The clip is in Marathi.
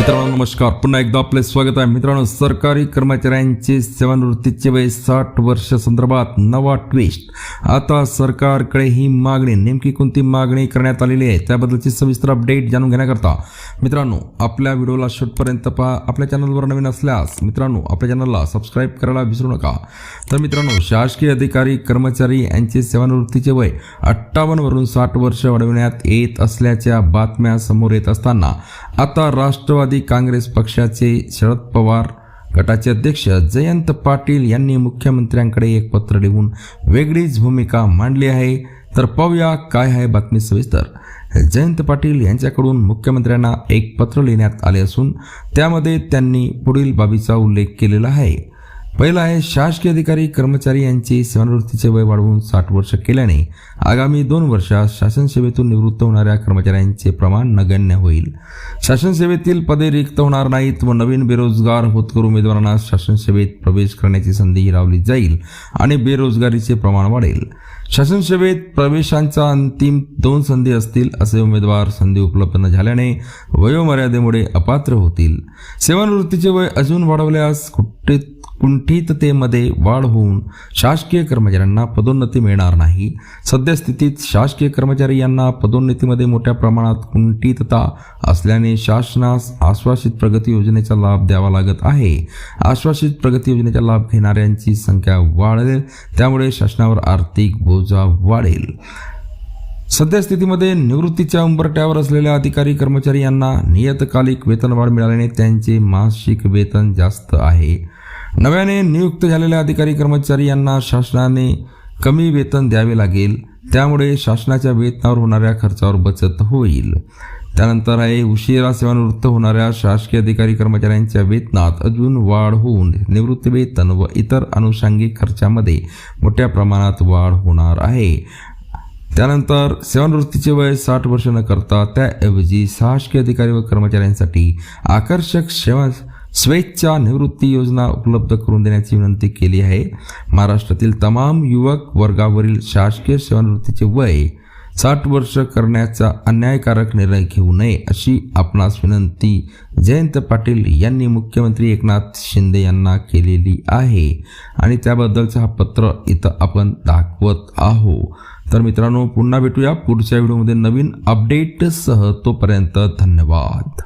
मित्रांनो नमस्कार. पुन्हा एकदा आपले स्वागत आहे. मित्रांनो सरकारी कर्मचाऱ्यांचे सेवानिवृत्तीचे वय साठ वर्ष संदर्भात नवा ट्विस्ट आता सरकारकडे ही मागणी नेमकी कोणती मागणी करण्यात आलेली आहे त्याबद्दलची सविस्तर अपडेट जाणून घेण्याकरता. मित्रांनो आपल्या व्हिडिओला शेवटपर्यंत पहा. आपल्या चॅनलवर नवीन असल्यास मित्रांनो आपल्या चॅनलला सबस्क्राईब करायला विसरू नका. तर मित्रांनो शासकीय अधिकारी कर्मचारी यांचे सेवानिवृत्तीचे वय अठ्ठावन्नवरून साठ वर्ष वाढविण्यात येत असल्याच्या बातम्या समोर येत असताना आता राष्ट्रवादी काँग्रेस पक्षाचे शरद पवार गटाचे अध्यक्ष जयंत पाटील यांनी मुख्यमंत्र्यांकडे एक पत्र लिहून वेगळीच भूमिका मांडली आहे. तर पाहूया काय आहे बातमी सविस्तर. जयंत पाटील यांच्याकडून मुख्यमंत्र्यांना एक पत्र लिहिण्यात आले असून त्यामध्ये त्यांनी पुढील बाबीचा उल्लेख केलेला आहे. पहिला आहे शासकीय अधिकारी कर्मचारी यांची सेवानिवृत्तीचे वय वाढवून साठ वर्ष केल्याने आगामी दोन वर्षात शासन सेवेतून निवृत्त होणाऱ्या कर्मचाऱ्यांचे प्रमाण नगण्य होईल. शासन सेवेतील पदे रिक्त होणार नाहीत व नवीन बेरोजगार होतकर उमेदवारांना शासन सेवेत प्रवेश करण्याची संधी लावली जाईल आणि बेरोजगारीचे प्रमाण वाढेल. शासन सेवेत प्रवेशांचा अंतिम दोन संधी असतील असे उमेदवार संधी उपलब्ध न झाल्याने वयोमर्यादेमुळे अपात्र होतील. सेवानिवृत्तीचे वय अजून वाढवल्यास कुंठिततेमध्ये वाढ होऊन शासकीय कर्मचाऱ्यांना पदोन्नती मिळणार नाही. सद्यस्थितीत शासकीय कर्मचारी यांना पदोन्नतीमध्ये मोठ्या प्रमाणात कुंठितता असल्याने शासनास आश्वासित प्रगती योजनेचा लाभ द्यावा लागत आहे. आश्वासित प्रगती योजनेचा लाभ घेणाऱ्यांची संख्या वाढेल त्यामुळे शासनावर आर्थिक बोजा वाढेल. सद्यस्थितीमध्ये निवृत्तीच्या उंबरट्यावर असलेल्या अधिकारी कर्मचारी यांना नियतकालिक वेतनवाढ मिळाल्याने त्यांचे मासिक वेतन जास्त आहे. नव्याने नियुक्त झालेल्या अधिकारी कर्मचारी यांना शासनाने कमी वेतन द्यावे लागेल. त्यामुळे शासनाच्या वेतनावर होणाऱ्या खर्चावर बचत होईल. त्यानंतर आहे उशिरा सेवानिवृत्त होणाऱ्या शासकीय अधिकारी कर्मचाऱ्यांच्या वेतनात अजून वाढ होऊन निवृत्ती वेतन व इतर अनुषंगिक खर्चामध्ये मोठ्या प्रमाणात वाढ होणार आहे. त्यानंतर सेवानिवृत्तीचे वय साठ वर्ष न करता त्याऐवजी शासकीय अधिकारी व कर्मचाऱ्यांसाठी आकर्षक सेवा स्वेच्छा निवृत्ती योजना उपलब्ध करून देण्याची विनंती केली आहे. महाराष्ट्रातील तमाम युवक वर्गावरील शासकीय सेवानिवृत्तीचे वय साठ वर्ष करण्याचा अन्यायकारक निर्णय घेऊ नये अशी आपणास विनंती जयंत पाटील यांनी मुख्यमंत्री एकनाथ शिंदे यांना केलेली आहे. आणि त्याबद्दलचं हा पत्र इथं आपण दाखवत आहो तर मित्रांनो पुन्हा भेटूया पुढच्या व्हिडिओमध्ये नवीन अपडेटसह तोपर्यंत धन्यवाद.